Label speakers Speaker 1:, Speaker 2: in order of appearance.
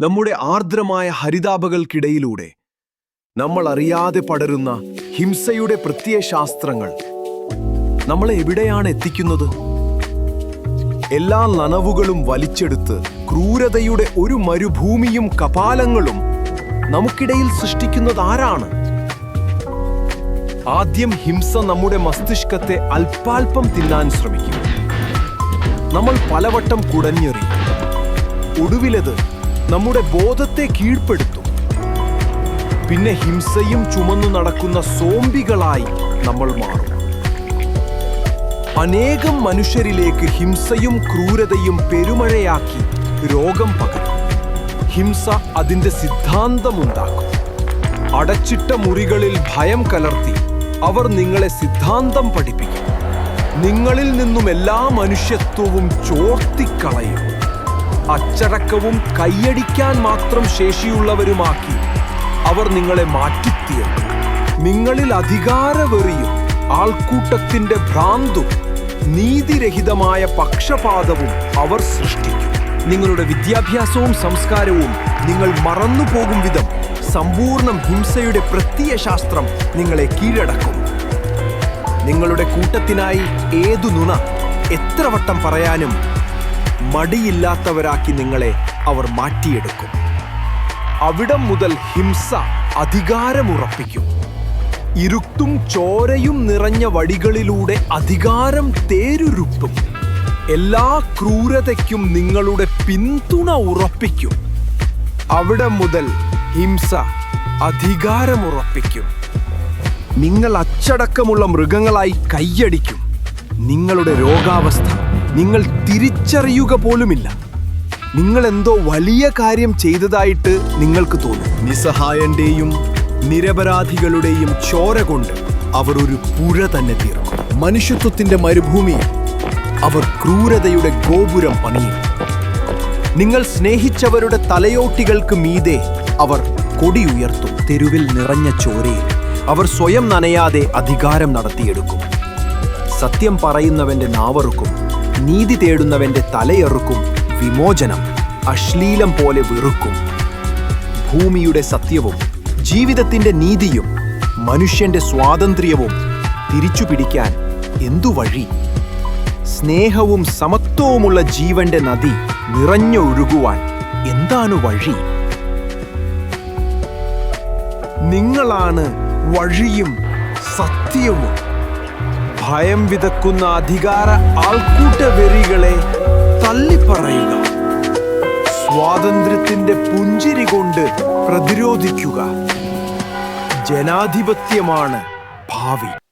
Speaker 1: നമ്മുടെ ആർദ്രമായ ഹരിതാപകൾക്കിടയിലൂടെ നമ്മൾ അറിയാതെ പടരുന്ന ഹിംസയുടെ പ്രത്യയശാസ്ത്രങ്ങൾ നമ്മളെ എവിടെയാണ് എത്തിക്കുന്നത്? എല്ലാ നനവുകളും വലിച്ചെടുത്ത് ക്രൂരതയുടെ ഒരു മരുഭൂമിയും കപാലങ്ങളും നമുക്കിടയിൽ സൃഷ്ടിക്കുന്നത് ആരാണ്? ആദ്യം ഹിംസ നമ്മുടെ മസ്തിഷ്കത്തെ അല്പാൽപം തിന്നാൻ ശ്രമിക്കും. നമ്മൾ പലവട്ടം കുടഞ്ഞെറി ഒടുവിലത് നമ്മുടെ ബോധത്തെ കീഴ്പ്പെടുത്തും. പിന്നെ ഹിംസയും ചുമന്നു നടക്കുന്ന സോംബികളായി നമ്മൾ മാറും. അനേകം മനുഷ്യരിലേക്ക് ഹിംസയും ക്രൂരതയും പെരുമഴയാക്കി രോഗം പകരും. ഹിംസ അതിന്റെ സിദ്ധാന്തമുണ്ടാക്കും. അടച്ചിട്ട മുറികളിൽ ഭയം കലർത്തി അവർ നിങ്ങളെ സിദ്ധാന്തം പഠിപ്പിക്കും. നിങ്ങളിൽ നിന്നും എല്ലാ മനുഷ്യത്വവും ചോർത്തിക്കളയും. അച്ചടക്കവും കൈയടിക്കാൻ മാത്രം ശേഷിയുള്ളവരുമാക്കി. അവർ നിങ്ങളെ മാറ്റിത്തീർക്കും. നിങ്ങളിൽ അധികാരവെറിയും ആൾക്കൂട്ടത്തിന്റെ ഭ്രാന്തും നീതിരഹിതമായ പക്ഷപാതവും അവർ സൃഷ്ടിക്കും. നിങ്ങളുടെ വിദ്യാഭ്യാസവും സംസ്കാരവും നിങ്ങൾ മറന്നുപോകും വിധം സമ്പൂർണ ഹിംസയുടെ പ്രത്യയശാസ്ത്രം നിങ്ങളെ കീഴടക്കും. നിങ്ങളുടെ കൂട്ടത്തിനായി ഏതു നുണ എത്ര വട്ടം പറയാനും മടിയില്ലാത്തവരാക്കി നിങ്ങളെ അവർ മാറ്റിയെടുക്കും. അവിടം മുതൽ ഹിംസ അധികാരമുറപ്പിക്കും. ഇരുട്ടും ചോരയും നിറഞ്ഞ വടികളിലൂടെ അധികാരം തേരുരുട്ടും. എല്ലാ ക്രൂരതയ്ക്കും നിങ്ങളുടെ പിന്തുണ ഉറപ്പിക്കും. അവിടെ മുതൽ ഹിംസ അധികാരമുറപ്പിക്കും. നിങ്ങൾ അച്ചടക്കമുള്ള മൃഗങ്ങളായി കൈയടിക്കും. നിങ്ങളുടെ രോഗാവസ്ഥ നിങ്ങൾ തിരിച്ചറിയുക പോലുമില്ല. നിങ്ങൾ എന്തോ വലിയ കാര്യം ചെയ്തതായിട്ട് നിങ്ങൾക്ക് തോന്നും. നിസ്സഹായന്റെയും നിരപരാധികളുടെയും ചോര കൊണ്ട് അവർ ഒരു പുഴ തന്നെ തീർക്കും. മനുഷ്യത്വത്തിന്റെ മരുഭൂമിയിൽ അവർ ക്രൂരതയുടെ ഗോപുരം പണിയും. നിങ്ങൾ സ്നേഹിച്ചവരുടെ തലയോട്ടികൾക്ക് മീതെ അവർ കൊടി ഉയർത്തും. തെരുവിൽ നിറഞ്ഞ ചോരയിൽ അവർ സ്വയം നനയാതെ അധികാരം നടത്തിയെടുക്കും. സത്യം പറയുന്നവന്റെ നാവറുക്കും. നീതി തേടുന്നവന്റെ തലയെറുക്കും വിമോചനം അശ്ലീലം പോലെ വെറുക്കും. ഭൂമിയുടെ സത്യവും ജീവിതത്തിന്റെ നീതിയും മനുഷ്യന്റെ സ്വാതന്ത്ര്യവും തിരിച്ചു പിടിക്കാൻ എന്തു വഴി? സ്നേഹവും സമത്വവുമുള്ള ജീവന്റെ നദി നിറഞ്ഞൊഴുകുവാൻ എന്താണ് വഴി? നിങ്ങളാണ് വഴിയും സത്യവും ഭയം വിതക്കുന്ന അധികാര ആൾക്കൂട്ട വെറികളെ തള്ളിപ്പറയുക. സ്വാതന്ത്ര്യത്തിന്റെ പുഞ്ചിരി കൊണ്ട് പ്രതിരോധിക്കുക. ജനാധിപത്യമാണ് ഭാവി.